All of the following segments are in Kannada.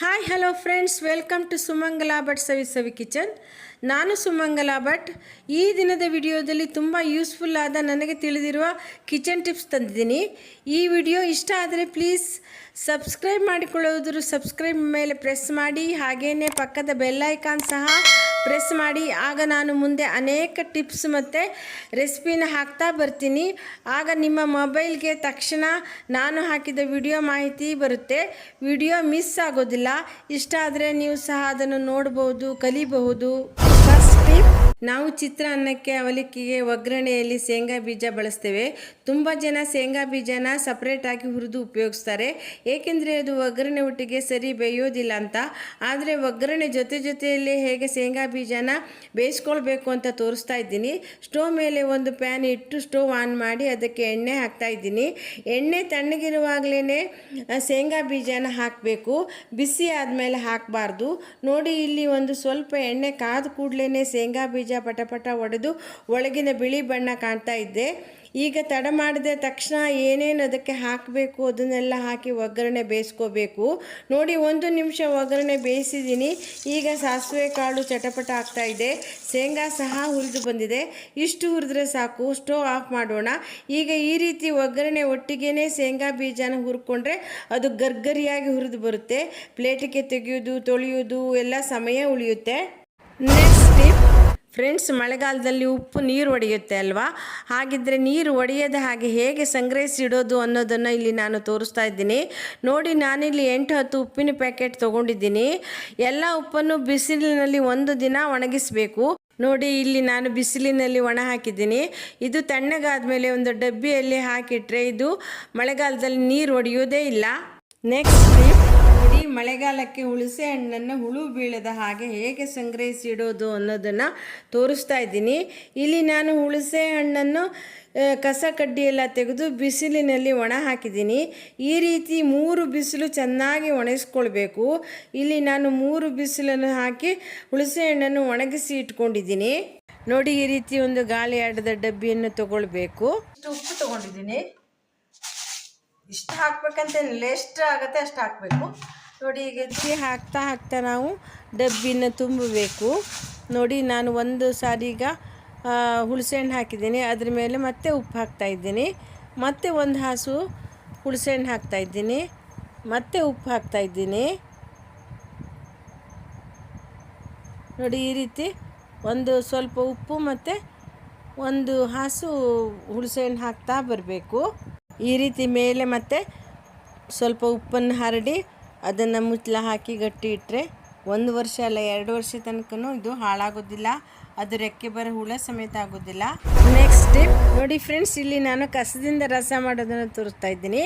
Hi hello friends welcome to Sumangala Bhat Savi Savi kitchen ನಾನು ಸುಮಂಗಲ ಭಟ್ ಈ ದಿನದ ವಿಡಿಯೋದಲ್ಲಿ ತುಂಬ ಯೂಸ್ಫುಲ್ ಆದ ನನಗೆ ತಿಳಿದಿರುವ ಕಿಚನ್ ಟಿಪ್ಸ್ ತಂದಿದ್ದೀನಿ. ಈ ವಿಡಿಯೋ ಇಷ್ಟ ಆದರೆ ಪ್ಲೀಸ್ ಸಬ್ಸ್ಕ್ರೈಬ್ ಮಾಡಿಕೊಳ್ಳೋದ್ರು ಸಬ್ಸ್ಕ್ರೈಬ್ ಮೇಲೆ ಪ್ರೆಸ್ ಮಾಡಿ. ಹಾಗೆಯೇ ಪಕ್ಕದ ಬೆಲ್ಲೈಕಾನ್ ಸಹ ಪ್ರೆಸ್ ಮಾಡಿ. ಆಗ ನಾನು ಮುಂದೆ ಅನೇಕ ಟಿಪ್ಸ್ ಮತ್ತು ರೆಸಿಪಿನ ಹಾಕ್ತಾ ಬರ್ತೀನಿ. ಆಗ ನಿಮ್ಮ ಮೊಬೈಲ್ಗೆ ತಕ್ಷಣ ನಾನು ಹಾಕಿದ ವಿಡಿಯೋ ಮಾಹಿತಿ ಬರುತ್ತೆ. ವಿಡಿಯೋ ಮಿಸ್ ಆಗೋದಿಲ್ಲ. ಇಷ್ಟ ಆದರೆ ನೀವು ಸಹ ಅದನ್ನು ನೋಡಬಹುದು ಕಲಿಬಹುದು. ನಾವು ಚಿತ್ರಾನ್ನಕ್ಕೆ ಅವಲಕ್ಕಿಗೆ ಒಗ್ಗರಣೆಯಲ್ಲಿ ಶೇಂಗಾ ಬೀಜ ಬಳಸ್ತೇವೆ. ತುಂಬ ಜನ ಶೇಂಗಾ ಬೀಜನ ಸಪ್ರೇಟಾಗಿ ಹುರಿದು ಉಪಯೋಗಿಸ್ತಾರೆ. ಏಕೆಂದರೆ ಅದು ಒಗ್ಗರಣೆ ಒಟ್ಟಿಗೆ ಸರಿ ಬೇಯೋದಿಲ್ಲ ಅಂತ. ಆದರೆ ಒಗ್ಗರಣೆ ಜೊತೆ ಜೊತೆಯಲ್ಲಿ ಹೇಗೆ ಶೇಂಗಾ ಬೀಜನ ಬೇಯಿಸ್ಕೊಳ್ಬೇಕು ಅಂತ ತೋರಿಸ್ತಾ ಇದ್ದೀನಿ. ಸ್ಟೋವ್ ಮೇಲೆ ಒಂದು ಪ್ಯಾನ್ ಇಟ್ಟು ಸ್ಟೋವ್ ಆನ್ ಮಾಡಿ ಅದಕ್ಕೆ ಎಣ್ಣೆ ಹಾಕ್ತಾ ಇದ್ದೀನಿ. ಎಣ್ಣೆ ತಣ್ಣಗಿರುವಾಗಲೇ ಶೇಂಗಾ ಬೀಜನ ಹಾಕಬೇಕು. ಬಿಸಿ ಆದಮೇಲೆ ಹಾಕಬಾರ್ದು. ನೋಡಿ, ಇಲ್ಲಿ ಒಂದು ಸ್ವಲ್ಪ ಎಣ್ಣೆ ಕಾದ ಕೂಡಲೇ ಶೇಂಗಾ ಬೀಜ ಪಟ ಪಟಪಟ ಒಡೆದು ಒಳಗಿನ ಬಿಳಿ ಬಣ್ಣ ಕಾಣ್ತಾ ಇದ್ದೆ. ಈಗ ತಡ ಮಾಡಿದ ತಕ್ಷಣ ಏನೇನು ಅದಕ್ಕೆ ಹಾಕಬೇಕು, ಅದನ್ನೆಲ್ಲ ಹಾಕಿ ಒಗ್ಗರಣೆ ಬೇಯಿಸ್ಕೋಬೇಕು. ನೋಡಿ, ಒಂದು ನಿಮಿಷ ಒಗ್ಗರಣೆ ಬೇಯಿಸಿದ್ದೀನಿ. ಈಗ ಸಾಸಿವೆ ಕಾಳು ಚಟಪಟ ಆಗ್ತಾ ಇದೆ. ಶೇಂಗಾ ಸಹ ಹುರಿದು ಬಂದಿದೆ. ಇಷ್ಟು ಹುರಿದ್ರೆ ಸಾಕು, ಸ್ಟೋವ್ ಆಫ್ ಮಾಡೋಣ. ಈಗ ಈ ರೀತಿ ಒಗ್ಗರಣೆ ಒಟ್ಟಿಗೆ ಶೇಂಗಾ ಬೀಜನ ಹುರ್ಕೊಂಡ್ರೆ ಅದು ಗರ್ಗರಿಯಾಗಿ ಹುರಿದು ಬರುತ್ತೆ. ಪ್ಲೇಟಿಗೆ ತೆಗೆಯೋದು ತೊಳೆಯೋದು ಎಲ್ಲ ಸಮಯ ಉಳಿಯುತ್ತೆ. ನೆಕ್ಸ್ಟ್ ಟಿಪ್ ಫ್ರೆಂಡ್ಸ್, ಮಳೆಗಾಲದಲ್ಲಿ ಉಪ್ಪು ನೀರು ಒಡೆಯುತ್ತೆ ಅಲ್ವಾ? ಹಾಗಿದ್ದರೆ ನೀರು ಒಡೆಯದ ಹಾಗೆ ಹೇಗೆ ಸಂಗ್ರಹಿಸಿಡೋದು ಅನ್ನೋದನ್ನು ಇಲ್ಲಿ ನಾನು ತೋರಿಸ್ತಾ ಇದ್ದೀನಿ. ನೋಡಿ, ನಾನಿಲ್ಲಿ ಎಂಟು, ಹತ್ತು ಉಪ್ಪಿನ ಪ್ಯಾಕೆಟ್ ತೊಗೊಂಡಿದ್ದೀನಿ. ಎಲ್ಲ ಉಪ್ಪನ್ನು ಬಿಸಿಲಿನಲ್ಲಿ ಒಂದು ದಿನ ಒಣಗಿಸಬೇಕು. ನೋಡಿ, ಇಲ್ಲಿ ನಾನು ಬಿಸಿಲಿನಲ್ಲಿ ಒಣ ಹಾಕಿದ್ದೀನಿ. ಇದು ತಣ್ಣಗಾದ ಮೇಲೆ ಒಂದು ಡಬ್ಬಿಯಲ್ಲಿ ಹಾಕಿಟ್ರೆ ಇದು ಮಳೆಗಾಲದಲ್ಲಿ ನೀರು ಒಡೆಯುವುದೇ ಇಲ್ಲ. ನೆಕ್ಸ್ಟ್ ನೋಡಿ ಮಳೆಗಾಲಕ್ಕೆ ಹುಳಸೆ ಹಣ್ಣನ್ನು ಹುಳು ಬೀಳದ ಹಾಗೆ ಹೇಗೆ ಸಂಗ್ರಹಿಸಿ ಇಡೋದು ಅನ್ನೋದನ್ನು ತೋರಿಸ್ತಾ ಇದ್ದೀನಿ. ಇಲ್ಲಿ ನಾನು ಹುಳಸೆ ಹಣ್ಣನ್ನು ಕಸ ಕಡ್ಡಿಯೆಲ್ಲ ತೆಗೆದು ಬಿಸಿಲಿನಲ್ಲಿ ಒಣ ಹಾಕಿದ್ದೀನಿ. ಈ ರೀತಿ ಮೂರು ಬಿಸಿಲು ಚೆನ್ನಾಗಿ ಒಣಗಿಸ್ಕೊಳ್ಬೇಕು. ಇಲ್ಲಿ ನಾನು ಮೂರು ಬಿಸಿಲನ್ನು ಹಾಕಿ ಹುಳಸೆ ಹಣ್ಣನ್ನು ಒಣಗಿಸಿ ಇಟ್ಕೊಂಡಿದ್ದೀನಿ. ನೋಡಿ ಈ ರೀತಿ ಒಂದು ಗಾಳಿ ಆಡದ ಡಬ್ಬಿಯನ್ನು ತಗೊಳ್ಬೇಕು. ಉಪ್ಪು ತಗೊಂಡಿದ್ದೀನಿ. ಇಷ್ಟು ಹಾಕ್ಬೇಕಂತೇನಿಲ್ಲ ಎಷ್ಟು ಆಗುತ್ತೆ ಅಷ್ಟು ಹಾಕಬೇಕು. ನೋಡಿ ಈಗ ಹೆಚ್ಚಿ ಹಾಕ್ತಾ ಹಾಕ್ತಾ ನಾವು ಡಬ್ಬಿನ ತುಂಬಬೇಕು. ನೋಡಿ ನಾನು ಒಂದು ಸಾರಿ ಈಗ ಆ, ಹುಣಸೆಹಣ್ಣು ಹಾಕಿದ್ದೀನಿ. ಅದ್ರ ಮೇಲೆ ಮತ್ತೆ ಉಪ್ಪು ಹಾಕ್ತಾ ಇದ್ದೀನಿ. ಮತ್ತೆ ಒಂದು ಹಾಸು ಹುಣಸೆಹಣ್ಣು ಹಾಕ್ತಾ ಇದ್ದೀನಿ. ಮತ್ತೆ ಉಪ್ಪು ಹಾಕ್ತಾ ಇದ್ದೀನಿ. ನೋಡಿ ಈ ರೀತಿ ಒಂದು ಸ್ವಲ್ಪ ಉಪ್ಪು ಮತ್ತು ಒಂದು ಹಾಸು ಹುಣಸೆಹಣ್ಣು ಹಾಕ್ತಾ ಬರಬೇಕು. ಈ ರೀತಿ ಮೇಲೆ ಮತ್ತೆ ಸ್ವಲ್ಪ ಉಪ್ಪನ್ನು ಹರಡಿ ಅದನ್ನು ಮುಚ್ಚಲ ಹಾಕಿ ಗಟ್ಟಿ ಇಟ್ಟರೆ ಒಂದು ವರ್ಷ ಅಲ್ಲ, ಎರಡು ವರ್ಷ ತನಕನೂ ಇದು ಹಾಳಾಗೋದಿಲ್ಲ. ಅದು ರೆಕ್ಕೆ ಬರೋ ಹುಳ ಸಮೇತ ಆಗೋದಿಲ್ಲ. ನೆಕ್ಸ್ಟ್ ಸ್ಟೆಪ್ ನೋಡಿ ಫ್ರೆಂಡ್ಸ್ ಇಲ್ಲಿ ನಾನು ಕಸದಿಂದ ರಸ ಮಾಡೋದನ್ನು ತೋರಿಸ್ತಾ ಇದ್ದೀನಿ.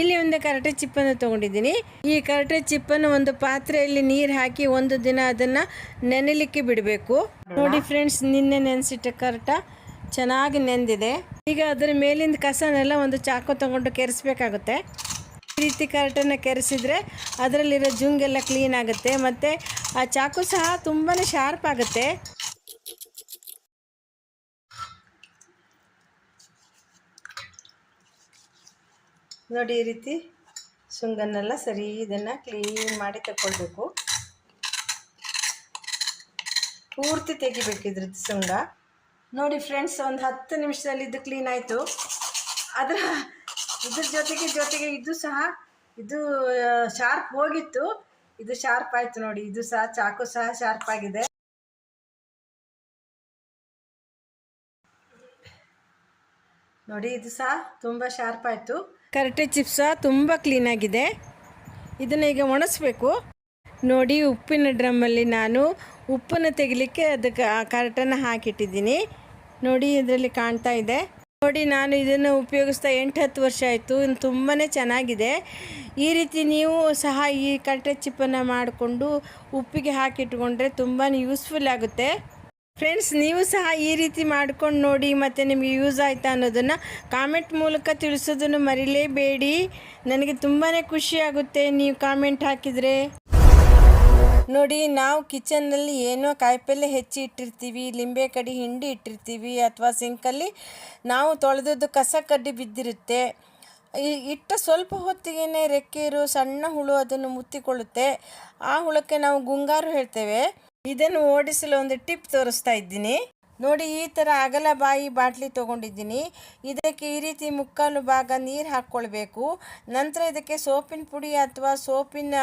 ಇಲ್ಲಿ ಒಂದು ಕರಟೆ ಚಿಪ್ಪನ್ನು ತೊಗೊಂಡಿದ್ದೀನಿ. ಈ ಕರಟೆ ಚಿಪ್ಪನ್ನು ಒಂದು ಪಾತ್ರೆಯಲ್ಲಿ ನೀರು ಹಾಕಿ ಒಂದು ದಿನ ಅದನ್ನು ನೆನೆಲಿಕ್ಕೆ ಬಿಡಬೇಕು. ನೋಡಿ ಫ್ರೆಂಡ್ಸ್ ನಿನ್ನೆ ನೆನೆಸಿಟ್ಟ ಕರಟ ಚೆನ್ನಾಗಿ ನೆಂದಿದೆ. ಈಗ ಅದರ ಮೇಲಿಂದ ಕಸನೆಲ್ಲ ಒಂದು ಚಾಕು ತಗೊಂಡು ಕೆರೆಸ್ಬೇಕಾಗುತ್ತೆ. ಈ ರೀತಿ ಕರೆಟನ್ನ ಕೆರೆಸಿದ್ರೆ ಅದರಲ್ಲಿರೋ ಜುಂಗೆಲ್ಲ ಕ್ಲೀನ್ ಆಗುತ್ತೆ. ಮತ್ತು ಆ ಚಾಕು ಸಹ ತುಂಬಾ ಶಾರ್ಪ್ ಆಗುತ್ತೆ. ನೋಡಿ ಈ ರೀತಿ ಸುಂಗನ್ನೆಲ್ಲ ಸರಿ ಇದನ್ನು ಕ್ಲೀನ್ ಮಾಡಿ ತಗೊಳ್ಬೇಕು ಪೂರ್ತಿ ತೆಗಿಬೇಕು ಸುಂಗ ನೋಡಿ ಫ್ರೆಂಡ್ಸ್ ಒಂದು ಹತ್ತು ನಿಮಿಷದಲ್ಲಿ ಇದು ಕ್ಲೀನ್ ಆಯಿತು. ಅದರ ಇದ್ರ ಜೊತೆಗೆ ಜೊತೆಗೆ ಇದು ಸಹ, ಇದು ಶಾರ್ಪ್ ಹೋಗಿತ್ತು. ಇದು ಶಾರ್ಪ್ ಆಯಿತು ನೋಡಿ, ಇದು ಸಹ ಚಾಕು ಸಹ ಶಾರ್ಪ್ ಆಗಿದೆ. ನೋಡಿ, ಇದು ಸಹ ತುಂಬ ಶಾರ್ಪ್ ಆಯಿತು. ಕರಟೆ ಚಿಪ್ಸ್ ತುಂಬ ಕ್ಲೀನಾಗಿದೆ ಇದನ್ನು ಈಗ ಒಣಸ್ಬೇಕು. ನೋಡಿ, ಉಪ್ಪಿನ ಡ್ರಮ್ಮಲ್ಲಿ ನಾನು ಉಪ್ಪನ್ನು ತೆಗಿಲಿಕ್ಕೆ ಅದಕ್ಕೆ ಕರಟನ್ನು ಹಾಕಿಟ್ಟಿದ್ದೀನಿ. ನೋಡಿ ಇದರಲ್ಲಿ ಕಾಣ್ತಾ ಇದೆ. ನೋಡಿ ನಾನು ಇದನ್ನು ಉಪಯೋಗಿಸ್ತಾ ಎಂಟು ಹತ್ತು ವರ್ಷ ಆಯಿತು. ಇನ್ನು ತುಂಬಾ ಚೆನ್ನಾಗಿದೆ. ಈ ರೀತಿ ನೀವು ಸಹ ಈ ಕಟ್ಟೆ ಚಿಪ್ಪನ್ನು ಮಾಡಿಕೊಂಡು ಉಪ್ಪಿಗೆ ಹಾಕಿಟ್ಕೊಂಡ್ರೆ ತುಂಬಾ ಯೂಸ್ಫುಲ್ ಆಗುತ್ತೆ. ಫ್ರೆಂಡ್ಸ್, ನೀವು ಸಹ ಈ ರೀತಿ ಮಾಡ್ಕೊಂಡು ನೋಡಿ ಮತ್ತು ನಿಮಗೆ ಯೂಸ್ ಆಯಿತಾ ಅನ್ನೋದನ್ನು ಕಾಮೆಂಟ್ ಮೂಲಕ ತಿಳಿಸೋದನ್ನು ಮರಿಲೇಬೇಡಿ. ನನಗೆ ತುಂಬಾ ಖುಷಿ ಆಗುತ್ತೆ ನೀವು ಕಾಮೆಂಟ್ ಹಾಕಿದರೆ. ನೋಡಿ, ನಾವು ಕಿಚನ್ನಲ್ಲಿ ಏನೋ ಕಾಯಿಪಲ್ಲೆ ಹೆಚ್ಚಿ ಇಟ್ಟಿರ್ತೀವಿ, ಲಿಂಬೆ ಕಡಿ ಹಿಂಡಿ ಇಟ್ಟಿರ್ತೀವಿ ಅಥವಾ ಸಿಂಕಲ್ಲಿ ನಾವು ತೊಳೆದದ್ದು ಕಸ ಕಡ್ಡಿ ಬಿದ್ದಿರುತ್ತೆ. ಇಟ್ಟ ಸ್ವಲ್ಪ ಹೊತ್ತಿಗೆ ರೆಕ್ಕೆ ಇರೋ ಸಣ್ಣ ಹುಳು ಅದನ್ನು ಮುತ್ತಿಕೊಳ್ಳುತ್ತೆ. ಆ ಹುಳಕ್ಕೆ ನಾವು ಗುಂಗಾರು ಹೇಳ್ತೇವೆ. ಇದನ್ನು ಓಡಿಸಲು ಒಂದು ಟಿಪ್ ತೋರಿಸ್ತಾ ಇದ್ದೀನಿ. ನೋಡಿ, ಈ ಥರ ಅಗಲ ಬಾಯಿ ಬಾಟ್ಲಿ ತೊಗೊಂಡಿದ್ದೀನಿ. ಇದಕ್ಕೆ ಈ ರೀತಿ ಮುಕ್ಕಾಲು ಭಾಗ ನೀರು ಹಾಕ್ಕೊಳ್ಬೇಕು. ನಂತರ ಇದಕ್ಕೆ ಸೋಪಿನ ಪುಡಿ ಅಥವಾ ಸೋಪಿನ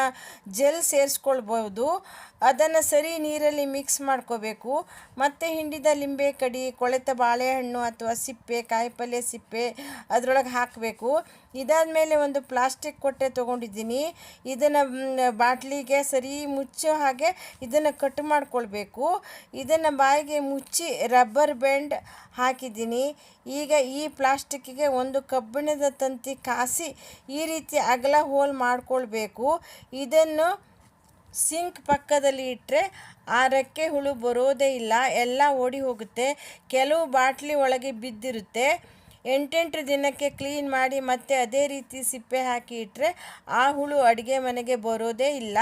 ಜೆಲ್ ಸೇರಿಸ್ಕೊಳ್ಬೋದು. ಅದನ್ನು ಸರಿ ನೀರಲ್ಲಿ ಮಿಕ್ಸ್ ಮಾಡ್ಕೋಬೇಕು. ಮತ್ತು ಹಿಂಡಿದ ಲಿಂಬೆ ಕಡಿ, ಕೊಳೆತ ಬಾಳೆಹಣ್ಣು ಅಥವಾ ಸಿಪ್ಪೆ, ಕಾಯಿಪಲ್ಯ ಸಿಪ್ಪೆ ಅದರೊಳಗೆ ಹಾಕಬೇಕು. ಇದಾದ ಮೇಲೆ ಒಂದು ಪ್ಲಾಸ್ಟಿಕ್ ಕೊಟ್ಟೆ ತೊಗೊಂಡಿದ್ದೀನಿ. ಇದನ್ನು ಬಾಟ್ಲಿಗೆ ಸರಿ ಮುಚ್ಚೋ ಹಾಗೆ ಇದನ್ನು ಕಟ್ ಮಾಡ್ಕೊಳ್ಬೇಕು. ಇದನ್ನು ಬಾಯಿಗೆ ಮುಚ್ಚಿ ರಬ್ಬರ್ ಬ್ಯಾಂಡ್ ಹಾಕಿದ್ದೀನಿ. ಈಗ ಈ ಪ್ಲಾಸ್ಟಿಕ್ಕಿಗೆ ಒಂದು ಕಬ್ಬಿಣದ ತಂತಿ ಕಾಸಿ ಈ ರೀತಿ ಅಗಲ ಹೋಲ್ ಮಾಡಿಕೊಳ್ಬೇಕು. ಇದನ್ನು ಸಿಂಕ್ ಪಕ್ಕದಲ್ಲಿ ಇಟ್ಟರೆ ಆ ರೆಕ್ಕೆ ಹುಳು ಬರೋದೇ ಇಲ್ಲ, ಎಲ್ಲ ಓಡಿ ಹೋಗುತ್ತೆ. ಕೆಲವು ಬಾಟ್ಲಿ ಒಳಗೆ ಬಿದ್ದಿರುತ್ತೆ. ಎಂಟೆಂಟು ದಿನಕ್ಕೆ ಕ್ಲೀನ್ ಮಾಡಿ ಮತ್ತೆ ಅದೇ ರೀತಿ ಸಿಪ್ಪೆ ಹಾಕಿ ಇಟ್ಟರೆ ಆ ಹುಳು ಅಡುಗೆ ಮನೆಗೆ ಬರೋದೇ ಇಲ್ಲ.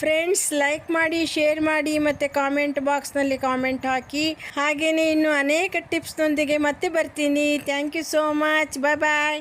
ಫ್ರೆಂಡ್ಸ್ ಲೈಕ್ ಮಾಡಿ ಶೇರ್ ಮಾಡಿ ಮತ್ತು ಕಾಮೆಂಟ್ ಬಾಕ್ಸ್ನಲ್ಲಿ ಕಾಮೆಂಟ್ ಹಾಕಿ. ಹಾಗೆಯೇ ಇನ್ನು ಅನೇಕ ಟಿಪ್ಸ್ನೊಂದಿಗೆ ಮತ್ತೆ ಬರ್ತೀನಿ. Thank you so much bye bye